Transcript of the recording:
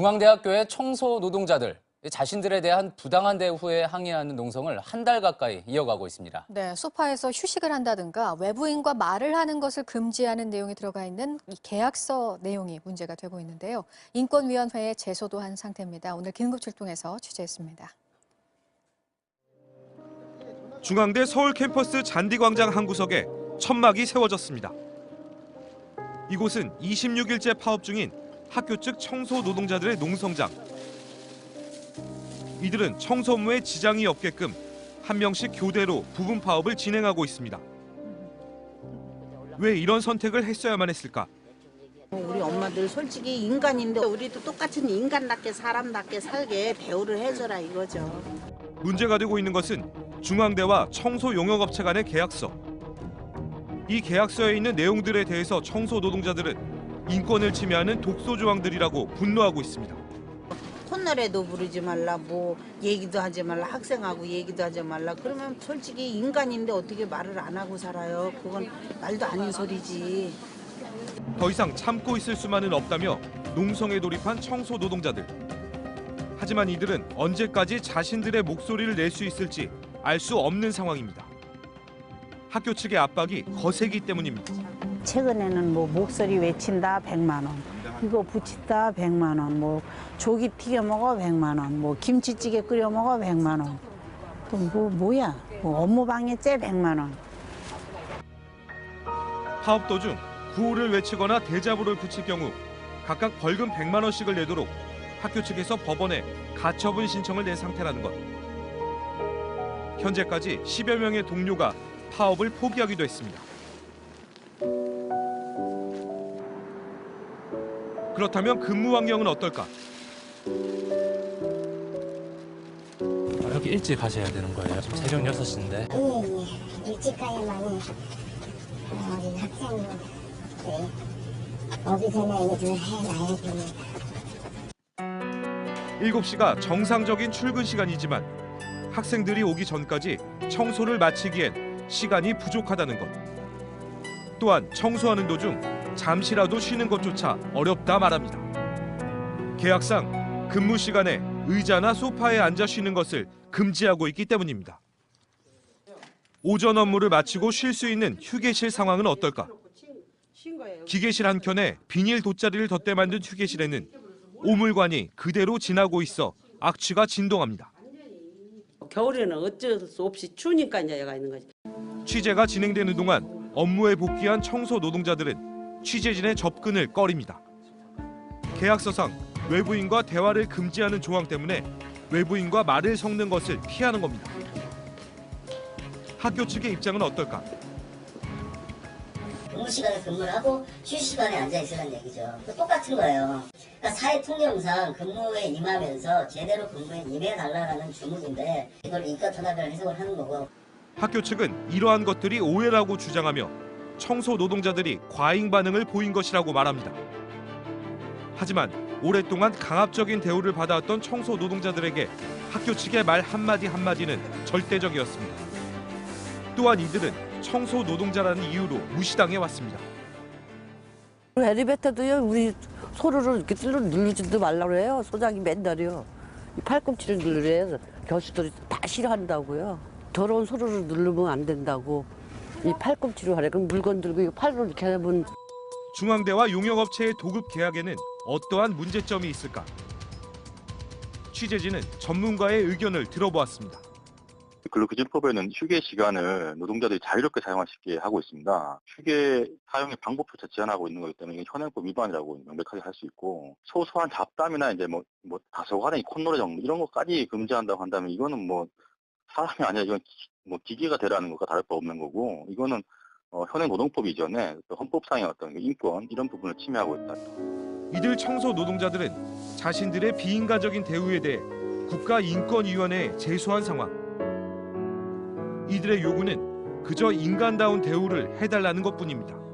중앙대학교의 청소 노동자들 자신들에 대한 부당한 대우에 항의하는 농성을 한 달 가까이 이어가고 있습니다. 네, 소파에서 휴식을 한다든가 외부인과 말을 하는 것을 금지하는 내용이 들어가 있는 이 계약서 내용이 문제가 되고 있는데요. 인권위원회에 제소도 한 상태입니다. 오늘 긴급 출동해서 취재했습니다. 중앙대 서울 캠퍼스 잔디광장 한 구석에 천막이 세워졌습니다. 이곳은 26일째 파업 중인 학교 측 청소 노동자들의 농성장. 이들은 청소 업무에 지장이 없게끔 한 명씩 교대로 부분 파업을 진행하고 있습니다. 왜 이런 선택을 했어야만 했을까? 우리 엄마들 솔직히 인간인데 우리도 똑같은 인간답게 사람답게 살게 대우를 해줘라 이거죠. 문제가 되고 있는 것은 중앙대와 청소 용역업체 간의 계약서. 이 계약서에 있는 내용들에 대해서 청소 노동자들은 인권을 침해하는 독소 조항들이라고 분노하고 있습니다. 콧노래도 부르지 말라 뭐 얘기도 하지 말라 학생하고 얘기도 하지 말라 그러면 솔직히 인간인데 어떻게 말을 안 하고 살아요 그건 말도 아닌 소리지 더 이상 참고 있을 수만은 없다며 농성에 돌입한 청소 노동자들. 하지만 이들은 언제까지 자신들의 목소리를 낼 수 있을지 알 수 없는 상황입니다. 학교 측의 압박이 거세기 때문입니다. 최근에는 뭐 목소리 외친다 100만 원. 이거 붙인다 100만 원 뭐 조기 튀겨 먹어 100만 원 뭐 김치찌개 끓여 먹어 100만 원 또 뭐 뭐야? 뭐 업무 방해 째 100만 원. 파업 도중 구호를 외치거나 대자보를 붙일 경우 각각 벌금 100만 원씩을 내도록 학교 측에서 법원에 가처분 신청을 낸 상태라는 것. 현재까지 10여 명의 동료가 파업을 포기하기도 했습니다. 그렇다면 근무 환경은 어떨까? 여기 일찍 가셔야 되는 거예요. 지금 새벽 6시인데. 예, 예. 일찍 가야만이 우리 학생들이 오기 전에 일을 해놔야 됩니다. 7시가 정상적인 출근 시간이지만 학생들이 오기 전까지 청소를 마치기엔 시간이 부족하다는 것. 또한 청소하는 도중 잠시라도 쉬는 것조차 어렵다 말합니다. 계약상 근무 시간에 의자나 소파에 앉아 쉬는 것을 금지하고 있기 때문입니다. 오전 업무를 마치고 쉴 수 있는 휴게실 상황은 어떨까? 기계실 한 켠에 비닐 돗자리를 덧대 만든 휴게실에는 오물관이 그대로 지나고 있어 악취가 진동합니다. 겨울에는 어쩔 수 없이 추우니까 이제 얘가 있는 거지. 취재가 진행되는 동안 업무에 복귀한 청소 노동자들은 취재진의 접근을 꺼립니다. 계약서상 외부인과 대화를 금지하는 조항 때문에 외부인과 말을 섞는 것을 피하는 겁니다. 학교 측의 입장은 어떨까? 근무 시간에 근무를 하고 휴식 시간에 앉아 있으라는 얘기죠. 그 똑같은 거예요. 그러니까 사회 통념상 근무에 임하면서 제대로 근무에 임해 달라는 주문인데 이걸 인과 탄압이라는 해석을 하는 거고 학교 측은 이러한 것들이 오해라고 주장하며 청소 노동자들이 과잉 반응을 보인 것이라고 말합니다. 하지만 오랫동안 강압적인 대우를 받아왔던 청소 노동자들에게 학교 측의 말 한마디 한마디는 절대적이었습니다. 또한 이들은 청소 노동자라는 이유로 무시당해 왔습니다. 엘리베이터도요 우리 소로를 이렇게 찔러 누르지도 말라고 그래요 소장이 맨날이요 이 팔꿈치를 누르래요 교수들이 다 싫어한다고요 더러운 소로를 누르면 안 된다고 이 팔꿈치로 하래 그럼 물건 들고 이 팔로 이렇게 하면 중앙대와 용역업체의 도급 계약에는 어떠한 문제점이 있을까? 취재진은 전문가의 의견을 들어보았습니다. 근로기준법에는 휴게 시간을 노동자들이 자유롭게 사용할 수 있게 하고 있습니다. 휴게 사용의 방법조차 제한하고 있는 거기 때문에 현행법 위반이라고 명백하게 할 수 있고 소소한 잡담이나 이제 뭐, 뭐 다소간의 콧노래 정도 이런 것까지 금지한다고 한다면 이거는 뭐 사람이 아니라 이건 기, 뭐 기계가 되라는 것과 다를 바 없는 거고 이거는 어, 현행 노동법 이전에 또 헌법상의 어떤 그 인권 이런 부분을 침해하고 있다. 이들 청소 노동자들은 자신들의 비인간적인 대우에 대해 국가인권위원회에 제소한 상황. 이들의 요구는 그저 인간다운 대우를 해달라는 것뿐입니다.